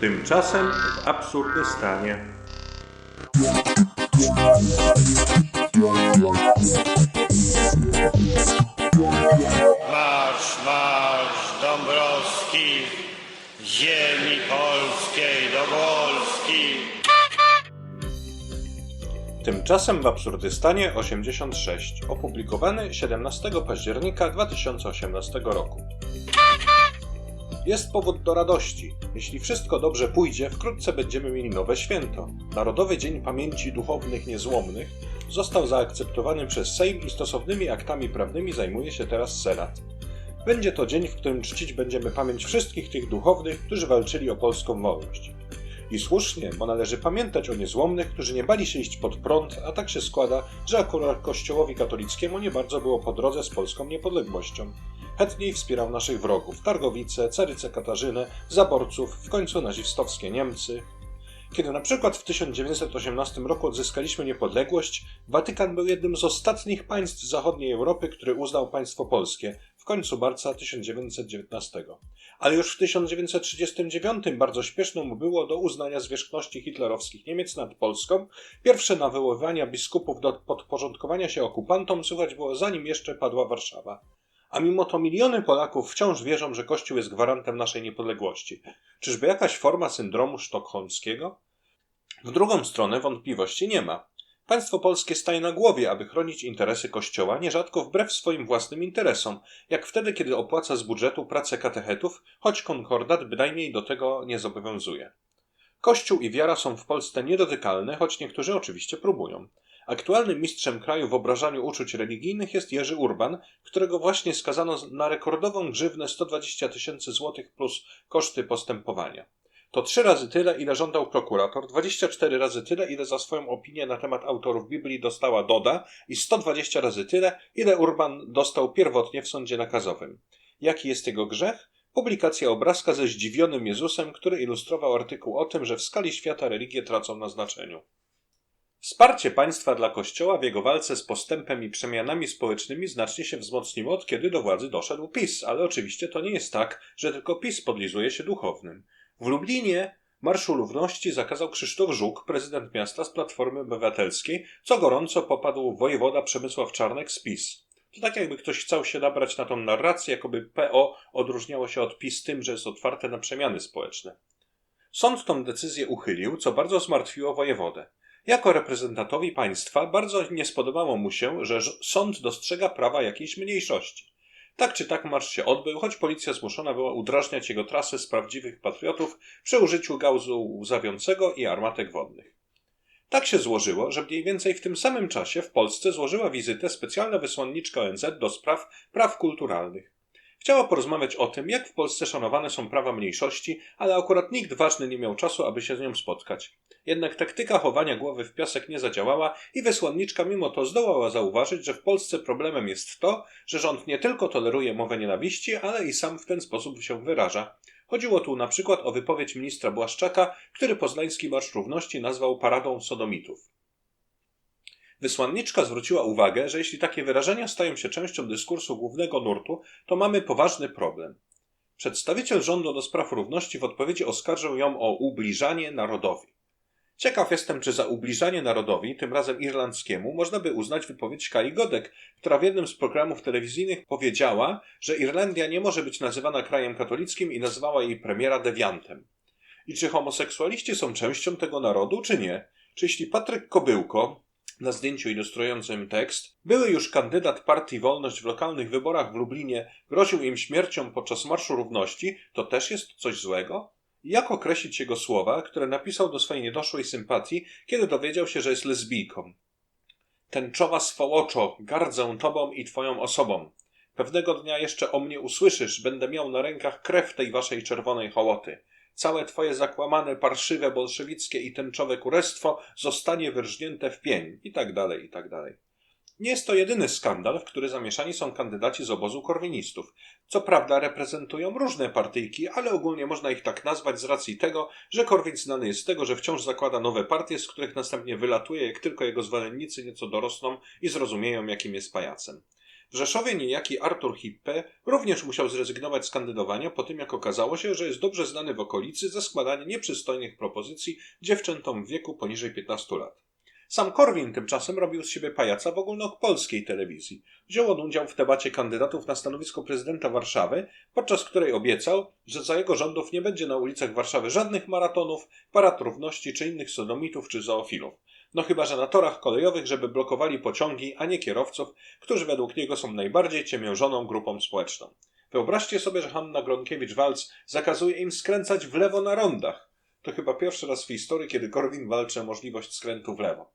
Tymczasem w Absurdystanie. Marsz, marsz Dąbrowski, ziemi polskiej do Wolski. Tymczasem w Absurdystanie 86, opublikowany 17 października 2018 roku. Jest powód do radości. Jeśli wszystko dobrze pójdzie, wkrótce będziemy mieli nowe święto. Narodowy Dzień Pamięci Duchownych Niezłomnych został zaakceptowany przez Sejm i stosownymi aktami prawnymi zajmuje się teraz Senat. Będzie to dzień, w którym czcić będziemy pamięć wszystkich tych duchownych, którzy walczyli o polską wolność. I słusznie, bo należy pamiętać o niezłomnych, którzy nie bali się iść pod prąd, a tak się składa, że akurat kościołowi katolickiemu nie bardzo było po drodze z polską niepodległością. Chętniej wspierał naszych wrogów, Targowice, Carycę Katarzynę, zaborców, w końcu nazistowskie Niemcy. Kiedy na przykład w 1918 roku odzyskaliśmy niepodległość, Watykan był jednym z ostatnich państw zachodniej Europy, który uznał państwo polskie, w końcu marca 1919. Ale już w 1939 bardzo śpieszno mu było do uznania zwierzchności hitlerowskich Niemiec nad Polską. Pierwsze nawoływania biskupów do podporządkowania się okupantom słychać było zanim jeszcze padła Warszawa. A mimo to miliony Polaków wciąż wierzą, że Kościół jest gwarantem naszej niepodległości. Czyżby jakaś forma syndromu sztokholmskiego? W drugą stronę wątpliwości nie ma. Państwo polskie staje na głowie, aby chronić interesy Kościoła, nierzadko wbrew swoim własnym interesom, jak wtedy, kiedy opłaca z budżetu pracę katechetów, choć konkordat bynajmniej do tego nie zobowiązuje. Kościół i wiara są w Polsce niedotykalne, choć niektórzy oczywiście próbują. Aktualnym mistrzem kraju w obrażaniu uczuć religijnych jest Jerzy Urban, którego właśnie skazano na rekordową grzywnę 120 tysięcy złotych plus koszty postępowania. To trzy razy tyle, ile żądał prokurator, 24 razy tyle, ile za swoją opinię na temat autorów Biblii dostała Doda i 120 razy tyle, ile Urban dostał pierwotnie w sądzie nakazowym. Jaki jest jego grzech? Publikacja obrazka ze zdziwionym Jezusem, który ilustrował artykuł o tym, że w skali świata religie tracą na znaczeniu. Wsparcie państwa dla Kościoła w jego walce z postępem i przemianami społecznymi znacznie się wzmocniło od kiedy do władzy doszedł PiS, ale oczywiście to nie jest tak, że tylko PiS podlizuje się duchownym. W Lublinie Marszu Równości zakazał Krzysztof Żuk, prezydent miasta z Platformy Obywatelskiej, co gorąco popadł wojewoda Przemysław Czarnek z PiS. To tak jakby ktoś chciał się nabrać na tą narrację, jakoby PO odróżniało się od PiS tym, że jest otwarte na przemiany społeczne. Sąd tą decyzję uchylił, co bardzo zmartwiło wojewodę. Jako reprezentatowi państwa bardzo nie spodobało mu się, że sąd dostrzega prawa jakiejś mniejszości. Tak czy tak marsz się odbył, choć policja zmuszona była udrażniać jego trasę z prawdziwych patriotów przy użyciu gauzu łzawiącego i armatek wodnych. Tak się złożyło, że mniej więcej w tym samym czasie w Polsce złożyła wizytę specjalna wysłanniczka ONZ do spraw praw kulturalnych. Chciała porozmawiać o tym, jak w Polsce szanowane są prawa mniejszości, ale akurat nikt ważny nie miał czasu, aby się z nią spotkać. Jednak taktyka chowania głowy w piasek nie zadziałała i wysłanniczka mimo to zdołała zauważyć, że w Polsce problemem jest to, że rząd nie tylko toleruje mowę nienawiści, ale i sam w ten sposób się wyraża. Chodziło tu na przykład o wypowiedź ministra Błaszczaka, który poznański Marsz Równości nazwał paradą sodomitów. Wysłanniczka zwróciła uwagę, że jeśli takie wyrażenia stają się częścią dyskursu głównego nurtu, to mamy poważny problem. Przedstawiciel rządu do spraw równości w odpowiedzi oskarżył ją o ubliżanie narodowi. Ciekaw jestem, czy za ubliżanie narodowi, tym razem irlandzkiemu, można by uznać wypowiedź Kai Godek, która w jednym z programów telewizyjnych powiedziała, że Irlandia nie może być nazywana krajem katolickim i nazwała jej premiera dewiantem. I czy homoseksualiści są częścią tego narodu, czy nie? Czy jeśli Patryk Kobyłko, na zdjęciu ilustrującym tekst, były już kandydat partii Wolność w lokalnych wyborach w Lublinie groził im śmiercią podczas Marszu Równości, to też jest coś złego? Jak określić jego słowa, które napisał do swojej niedoszłej sympatii, kiedy dowiedział się, że jest lesbijką? Tęczowa swołoczo, gardzę tobą i twoją osobą. Pewnego dnia jeszcze o mnie usłyszysz, będę miał na rękach krew tej waszej czerwonej hołoty. Całe twoje zakłamane, parszywe, bolszewickie i tęczowe kurestwo zostanie wyrżnięte w pień. I tak dalej, i tak dalej. Nie jest to jedyny skandal, w który zamieszani są kandydaci z obozu korwinistów. Co prawda reprezentują różne partyjki, ale ogólnie można ich tak nazwać z racji tego, że Korwin znany jest z tego, że wciąż zakłada nowe partie, z których następnie wylatuje, jak tylko jego zwolennicy nieco dorosną i zrozumieją, jakim jest pajacem. W Rzeszowie niejaki Artur Hippe również musiał zrezygnować z kandydowania po tym, jak okazało się, że jest dobrze znany w okolicy ze składania nieprzystojnych propozycji dziewczętom w wieku poniżej 15 lat. Sam Korwin tymczasem robił z siebie pajaca w ogólnopolskiej telewizji. Wziął on udział w debacie kandydatów na stanowisko prezydenta Warszawy, podczas której obiecał, że za jego rządów nie będzie na ulicach Warszawy żadnych maratonów, parad równości czy innych sodomitów czy zoofilów. No chyba, że na torach kolejowych, żeby blokowali pociągi, a nie kierowców, którzy według niego są najbardziej ciemiężoną grupą społeczną. Wyobraźcie sobie, że Hanna Gronkiewicz-Waltz zakazuje im skręcać w lewo na rondach. To chyba pierwszy raz w historii, kiedy Korwin walczy o możliwość skrętu w lewo.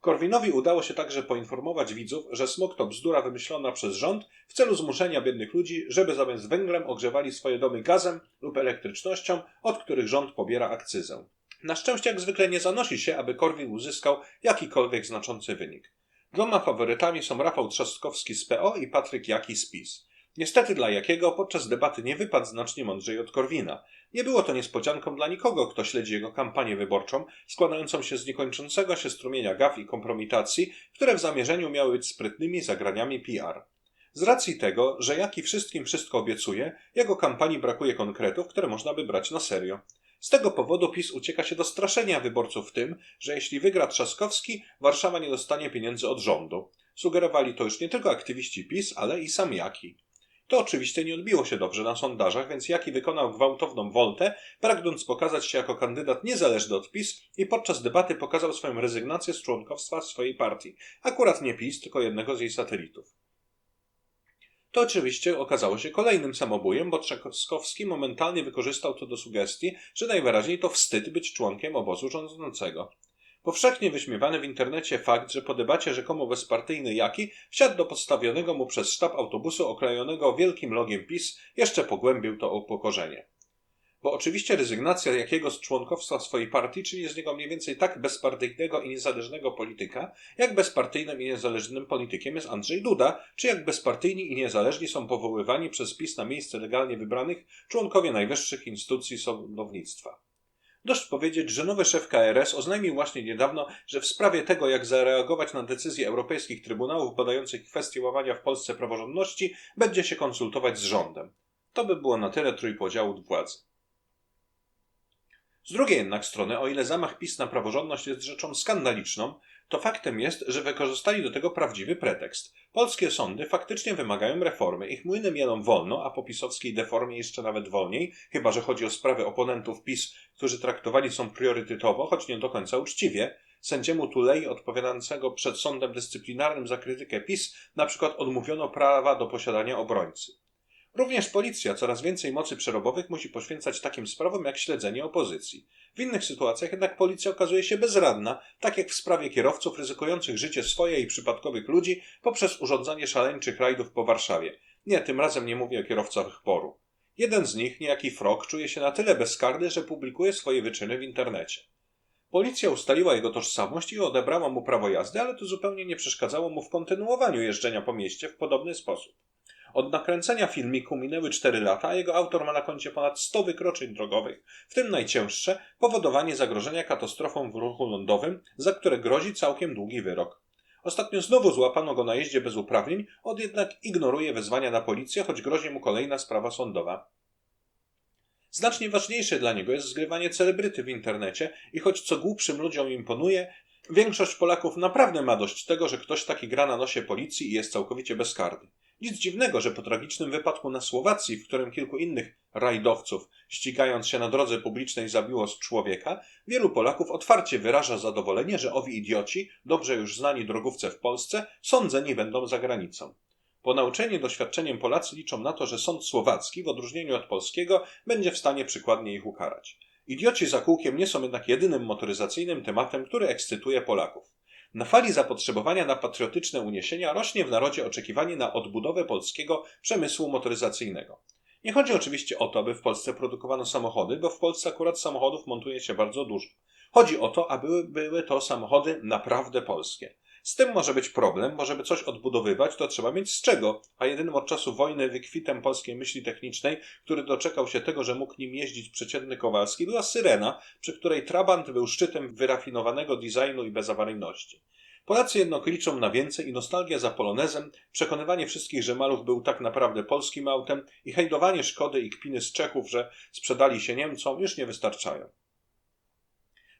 Korwinowi udało się także poinformować widzów, że smog to bzdura wymyślona przez rząd w celu zmuszenia biednych ludzi, żeby zamiast węglem ogrzewali swoje domy gazem lub elektrycznością, od których rząd pobiera akcyzę. Na szczęście jak zwykle nie zanosi się, aby Korwin uzyskał jakikolwiek znaczący wynik. Dwoma faworytami są Rafał Trzaskowski z PO i Patryk Jaki z PiS. Niestety dla Jakiego podczas debaty nie wypadł znacznie mądrzej od Korwina. Nie było to niespodzianką dla nikogo, kto śledzi jego kampanię wyborczą, składającą się z niekończącego się strumienia gaf i kompromitacji, które w zamierzeniu miały być sprytnymi zagraniami PR. Z racji tego, że Jaki wszystkim wszystko obiecuje, jego kampanii brakuje konkretów, które można by brać na serio. Z tego powodu PiS ucieka się do straszenia wyborców tym, że jeśli wygra Trzaskowski, Warszawa nie dostanie pieniędzy od rządu. Sugerowali to już nie tylko aktywiści PiS, ale i sam Jaki. To oczywiście nie odbiło się dobrze na sondażach, więc Jaki wykonał gwałtowną woltę, pragnąc pokazać się jako kandydat niezależny od PiS i podczas debaty pokazał swoją rezygnację z członkostwa swojej partii. Akurat nie PiS, tylko jednego z jej satelitów. To oczywiście okazało się kolejnym samobójem, bo Trzaskowski momentalnie wykorzystał to do sugestii, że najwyraźniej to wstyd być członkiem obozu rządzącego. Powszechnie wyśmiewany w internecie fakt, że po debacie rzekomo bezpartyjny Jaki wsiadł do podstawionego mu przez sztab autobusu oklejonego wielkim logiem PiS, jeszcze pogłębił to upokorzenie. Bo oczywiście rezygnacja jakiego z członkostwa swojej partii czyni z niego mniej więcej tak bezpartyjnego i niezależnego polityka, jak bezpartyjnym i niezależnym politykiem jest Andrzej Duda, czy jak bezpartyjni i niezależni są powoływani przez PiS na miejsce legalnie wybranych członkowie najwyższych instytucji sądownictwa. Dość powiedzieć, że nowy szef KRS oznajmił właśnie niedawno, że w sprawie tego, jak zareagować na decyzje europejskich trybunałów badających kwestie łamania w Polsce praworządności, będzie się konsultować z rządem. To by było na tyle trójpodziału władzy. Z drugiej jednak strony, o ile zamach PiS na praworządność jest rzeczą skandaliczną, to faktem jest, że wykorzystali do tego prawdziwy pretekst. Polskie sądy faktycznie wymagają reformy. Ich młyny mielą wolno, a po pisowskiej deformie jeszcze nawet wolniej, chyba że chodzi o sprawy oponentów PiS, którzy traktowani są priorytetowo, choć nie do końca uczciwie. Sędziemu Tulei odpowiadającego przed sądem dyscyplinarnym za krytykę PiS na przykład odmówiono prawa do posiadania obrońcy. Również policja coraz więcej mocy przerobowych musi poświęcać takim sprawom jak śledzenie opozycji. W innych sytuacjach jednak policja okazuje się bezradna, tak jak w sprawie kierowców ryzykujących życie swoje i przypadkowych ludzi poprzez urządzanie szaleńczych rajdów po Warszawie. Nie, tym razem nie mówię o kierowcach poru. Jeden z nich, niejaki Frog, czuje się na tyle bezkarny, że publikuje swoje wyczyny w internecie. Policja ustaliła jego tożsamość i odebrała mu prawo jazdy, ale to zupełnie nie przeszkadzało mu w kontynuowaniu jeżdżenia po mieście w podobny sposób. Od nakręcenia filmiku minęły 4 lata, a jego autor ma na koncie ponad 100 wykroczeń drogowych, w tym najcięższe powodowanie zagrożenia katastrofą w ruchu lądowym, za które grozi całkiem długi wyrok. Ostatnio znowu złapano go na jeździe bez uprawnień, on jednak ignoruje wezwania na policję, choć grozi mu kolejna sprawa sądowa. Znacznie ważniejsze dla niego jest zgrywanie celebryty w internecie i choć co głupszym ludziom imponuje, większość Polaków naprawdę ma dość tego, że ktoś taki gra na nosie policji i jest całkowicie bezkarny. Nic dziwnego, że po tragicznym wypadku na Słowacji, w którym kilku innych rajdowców, ścigając się na drodze publicznej, zabiło z człowieka, wielu Polaków otwarcie wyraża zadowolenie, że owi idioci, dobrze już znani drogówce w Polsce, sądzeni będą za granicą. Po nauczeniu doświadczeniem Polacy liczą na to, że sąd słowacki, w odróżnieniu od polskiego, będzie w stanie przykładnie ich ukarać. Idioci za kółkiem nie są jednak jedynym motoryzacyjnym tematem, który ekscytuje Polaków. Na fali zapotrzebowania na patriotyczne uniesienia rośnie w narodzie oczekiwanie na odbudowę polskiego przemysłu motoryzacyjnego. Nie chodzi oczywiście o to, aby w Polsce produkowano samochody, bo w Polsce akurat samochodów montuje się bardzo dużo. Chodzi o to, aby były to samochody naprawdę polskie. Z tym może być problem, bo żeby coś odbudowywać, to trzeba mieć z czego, a jedynym od czasu wojny wykwitem polskiej myśli technicznej, który doczekał się tego, że mógł nim jeździć przeciętny Kowalski, była Syrena, przy której Trabant był szczytem wyrafinowanego designu i bezawaryjności. Polacy jednak liczą na więcej i nostalgia za polonezem, przekonywanie wszystkich, że Maluch był tak naprawdę polskim autem i hejdowanie szkody i kpiny z Czechów, że sprzedali się Niemcom, już nie wystarczają.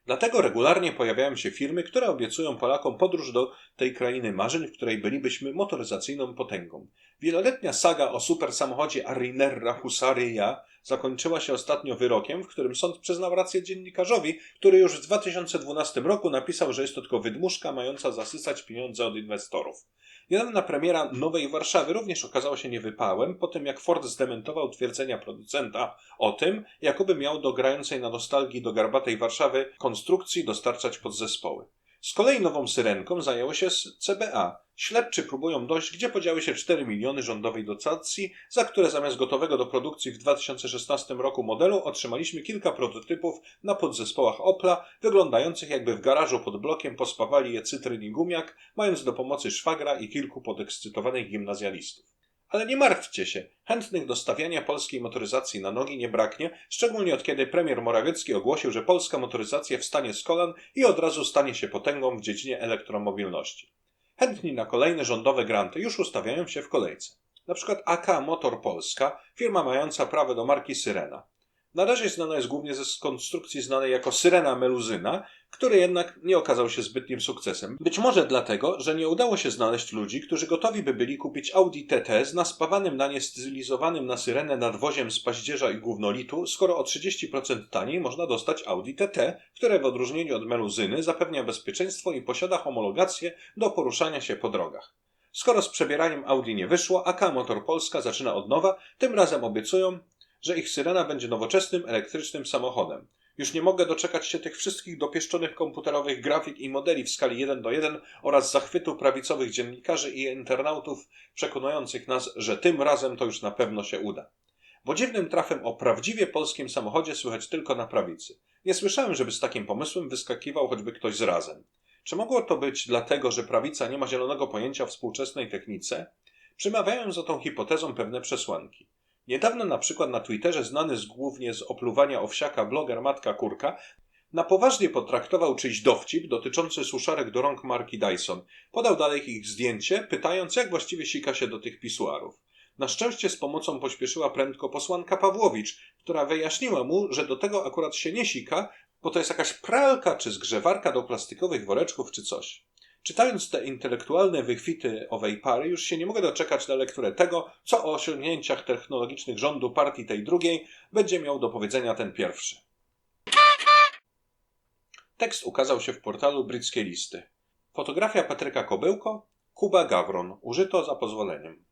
Dlatego regularnie pojawiają się firmy, które obiecują Polakom podróż do tej krainy marzeń, w której bylibyśmy motoryzacyjną potęgą. Wieloletnia saga o super samochodzie Arrinerra Husaria zakończyła się ostatnio wyrokiem, w którym sąd przyznał rację dziennikarzowi, który już w 2012 roku napisał, że jest to tylko wydmuszka mająca zasysać pieniądze od inwestorów. Niedawna premiera Nowej Warszawy również okazała się niewypałem, po tym jak Ford zdementował twierdzenia producenta o tym, jakoby miał do grającej na nostalgii do garbatej Warszawy konstrukcji dostarczać podzespoły. Z kolei nową syrenką zajęło się CBA. Śledczy próbują dojść, gdzie podziały się 4 miliony rządowej dotacji, za które zamiast gotowego do produkcji w 2016 roku modelu otrzymaliśmy kilka prototypów na podzespołach Opla, wyglądających jakby w garażu pod blokiem pospawali je cytryn i gumiak, mając do pomocy szwagra i kilku podekscytowanych gimnazjalistów. Ale nie martwcie się, chętnych do stawiania polskiej motoryzacji na nogi nie braknie, szczególnie od kiedy premier Morawiecki ogłosił, że polska motoryzacja wstanie z kolan i od razu stanie się potęgą w dziedzinie elektromobilności. Chętni na kolejne rządowe granty już ustawiają się w kolejce. Na przykład AK Motor Polska, firma mająca prawo do marki Syrena. Na razie znana jest głównie ze konstrukcji znanej jako Syrena Meluzyna, który jednak nie okazał się zbytnim sukcesem. Być może dlatego, że nie udało się znaleźć ludzi, którzy gotowi by byli kupić Audi TT z naspawanym na nie stylizowanym na syrenę nadwoziem z paździerza i gównolitu, skoro o 30% taniej można dostać Audi TT, które w odróżnieniu od Meluzyny zapewnia bezpieczeństwo i posiada homologację do poruszania się po drogach. Skoro z przebieraniem Audi nie wyszło, AK Motor Polska zaczyna od nowa, tym razem obiecują, że ich syrena będzie nowoczesnym elektrycznym samochodem. Już nie mogę doczekać się tych wszystkich dopieszczonych komputerowych grafik i modeli w skali 1 do 1 oraz zachwytu prawicowych dziennikarzy i internautów przekonujących nas, że tym razem to już na pewno się uda. Bo dziwnym trafem o prawdziwie polskim samochodzie słychać tylko na prawicy. Nie słyszałem, żeby z takim pomysłem wyskakiwał choćby ktoś z razem. Czy mogło to być dlatego, że prawica nie ma zielonego pojęcia o współczesnej technice? Przemawiają za tą hipotezą pewne przesłanki. Niedawno na przykład na Twitterze znany z głównie z opluwania owsiaka bloger Matka Kurka na poważnie potraktował czyjś dowcip dotyczący suszarek do rąk marki Dyson. Podał dalej ich zdjęcie, pytając jak właściwie sika się do tych pisuarów. Na szczęście z pomocą pośpieszyła prędko posłanka Pawłowicz, która wyjaśniła mu, że do tego akurat się nie sika, bo to jest jakaś pralka czy zgrzewarka do plastikowych woreczków czy coś. Czytając te intelektualne wychwity owej pary, już się nie mogę doczekać na lekturę tego, co o osiągnięciach technologicznych rządu partii tej drugiej będzie miał do powiedzenia ten pierwszy. Tekst ukazał się w portalu Britskie Listy. Fotografia Patryka Kobyłko, Kuba Gawron, użyto za pozwoleniem.